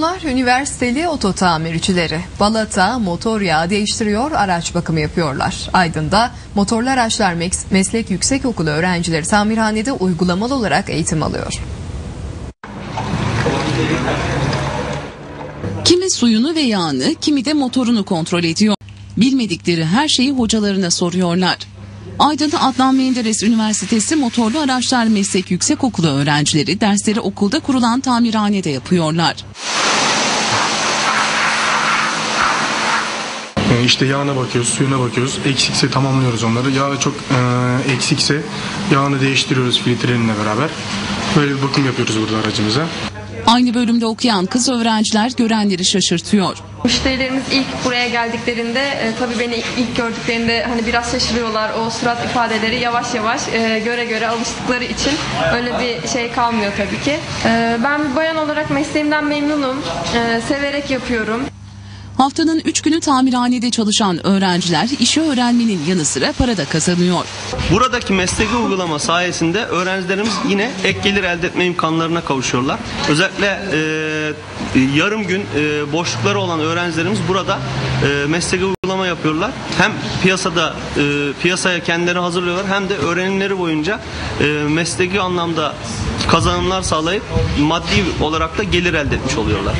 Bunlar üniversiteli oto tamircileri. Balata motor yağı değiştiriyor, araç bakımı yapıyorlar. Aydın'da Motorlu Araçlar Mes- Meslek Yüksekokulu öğrencileri tamirhanede uygulamalı olarak eğitim alıyor. Kimi suyunu ve yağını, kimi de motorunu kontrol ediyor. Bilmedikleri her şeyi hocalarına soruyorlar. Aydın'da Adnan Menderes Üniversitesi Motorlu Araçlar Meslek Yüksekokulu öğrencileri dersleri okulda kurulan tamirhanede yapıyorlar. Ee, İşte yağına bakıyoruz, suyuna bakıyoruz. Eksikse tamamlıyoruz onları. Yağı çok e, eksikse yağını değiştiriyoruz filtrelerinle beraber. Böyle bir bakım yapıyoruz burada aracımıza. Aynı bölümde okuyan kız öğrenciler görenleri şaşırtıyor. Müşterilerimiz ilk buraya geldiklerinde e, tabii beni ilk gördüklerinde hani biraz şaşırıyorlar. O surat ifadeleri yavaş yavaş e, göre göre alıştıkları için öyle bir şey kalmıyor tabii ki. E, ben bir bayan olarak mesleğimden memnunum. E, severek yapıyorum. Haftanın 3 günü tamirhanede çalışan öğrenciler işi öğrenmenin yanı sıra para da kazanıyor. Buradaki mesleki uygulama sayesinde öğrencilerimiz yine ek gelir elde etme imkanlarına kavuşuyorlar. Özellikle e, yarım gün e, boşlukları olan öğrencilerimiz burada e, mesleki uygulama yapıyorlar. Hem piyasada e, piyasaya kendileri hazırlıyorlar hem de öğrenimleri boyunca e, mesleki anlamda kazanımlar sağlayıp maddi olarak da gelir elde etmiş oluyorlar.